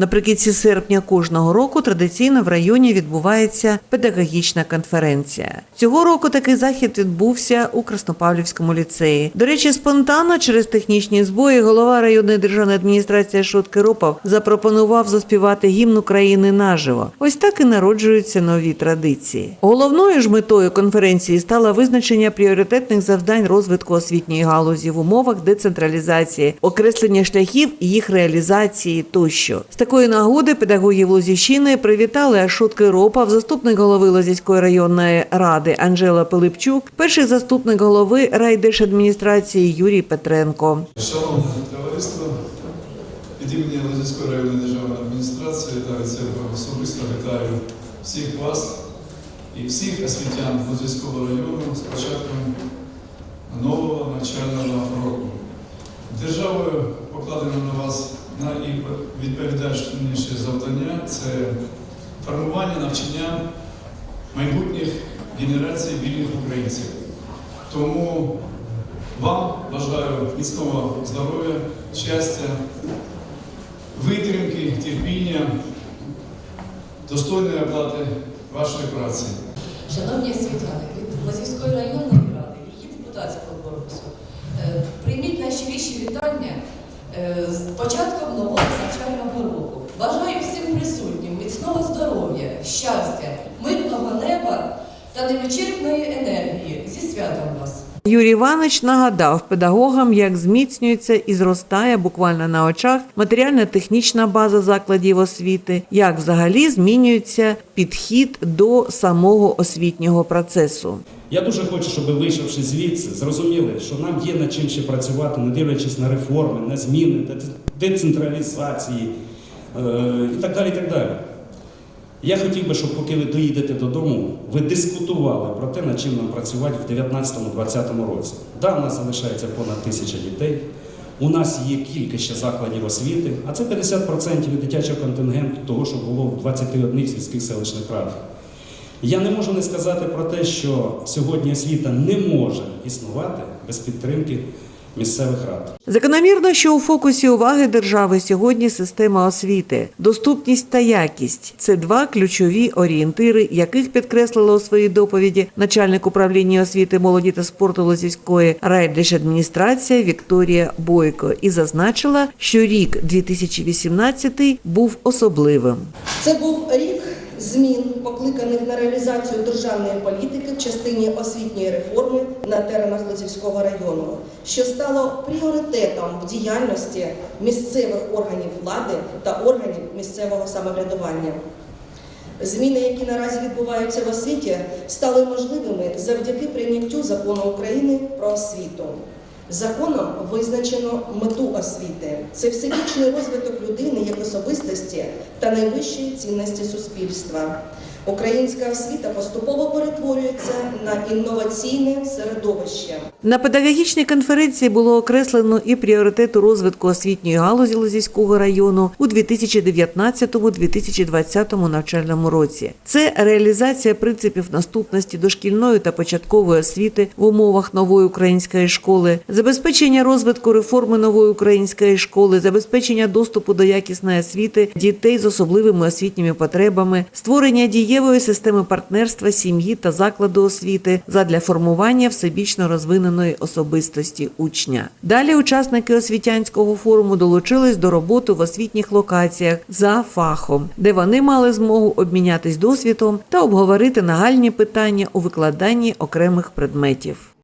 Наприкінці серпня кожного року традиційно в районі відбувається педагогічна конференція. Цього року такий захід відбувся у Краснопавлівському ліцеї. До речі, спонтанно через технічні збої голова районної державної адміністрації Шот Киропов запропонував заспівати гімн України наживо. Ось так і народжуються нові традиції. Головною ж метою конференції стало визначення пріоритетних завдань розвитку освітньої галузі в умовах децентралізації, окреслення шляхів їх реалізації тощо. Такої нагоди педагогів Лозівщини привітали Ашот Киропов, заступник голови Лозівської районної ради Анжела Пилипчук, перший заступник голови райдержадміністрації Юрій Петренко. Шановне товариство, від імені Лозівської районної державної адміністрації та особисто вітаю всіх вас і всіх освітян Лозівського району з початком нового навчального року. Державою покладено на вас найвідповідальніше завдання це формування навчання майбутніх генерацій вільних українців. Тому вам бажаю міцного здоров'я, щастя, витримки, терпіння, достойної оплати вашої праці. Шановні освітяни, від Лазівської районної ради її депутатського корпусу, е, прийміть найщиріші вітання з початком нового навчального року. Бажаю всім присутнім міцного здоров'я, щастя, мирного неба та невичерпної енергії. Зі святом вас! Юрій Іванович нагадав педагогам, як зміцнюється і зростає буквально на очах матеріально-технічна база закладів освіти, як взагалі змінюється підхід до самого освітнього процесу. Я дуже хочу, щоб вийшовши звідси, зрозуміли, що нам є над чим ще працювати, не дивлячись на реформи, на зміни, децентралізації е, і так далі. так далі. Я хотів би, щоб поки ви доїдете додому, ви дискутували про те, над чим нам працювати в 2019-2020 році. Да, у нас залишається понад тисяча дітей. У нас є кілька ще закладів освіти, а це 50% від дитячого контингенту того, що було в 21 сільських селищних радах. Я не можу не сказати про те, що сьогодні освіта не може існувати без підтримки місцевих рад. Закономірно, що у фокусі уваги держави сьогодні система освіти, доступність та якість це два ключові орієнтири, яких підкреслила у своїй доповіді начальник управління освіти, молоді та спорту Лозівської райдержадміністрація Вікторія Бойко і зазначила, що рік 2018 був особливим. Це був рік змін, покликаних на реалізацію державної політики в частині освітньої реформи на теренах Лозівського району, що стало пріоритетом в діяльності місцевих органів влади та органів місцевого самоврядування. Зміни, які наразі відбуваються в освіті, стали можливими завдяки прийняттю закону України про освіту. Законом визначено мету освіти це всебічний розвиток людини як особистості та найвищої цінності суспільства. Українська освіта поступово перетворюється на інноваційне середовище. На педагогічній конференції було окреслено і пріоритети розвитку освітньої галузі Лозівського району у 2019-2020 навчальному році. Це реалізація принципів наступності дошкільної та початкової освіти в умовах нової української школи, забезпечення розвитку реформи нової української школи, забезпечення доступу до якісної освіти дітей з особливими освітніми потребами, створення дієвої системи партнерства сім'ї та закладу освіти задля формування всебічно розвиненої особистості учня. Далі учасники освітянського форуму долучились до роботи в освітніх локаціях за фахом, де вони мали змогу обмінятись досвідом та обговорити нагальні питання у викладанні окремих предметів.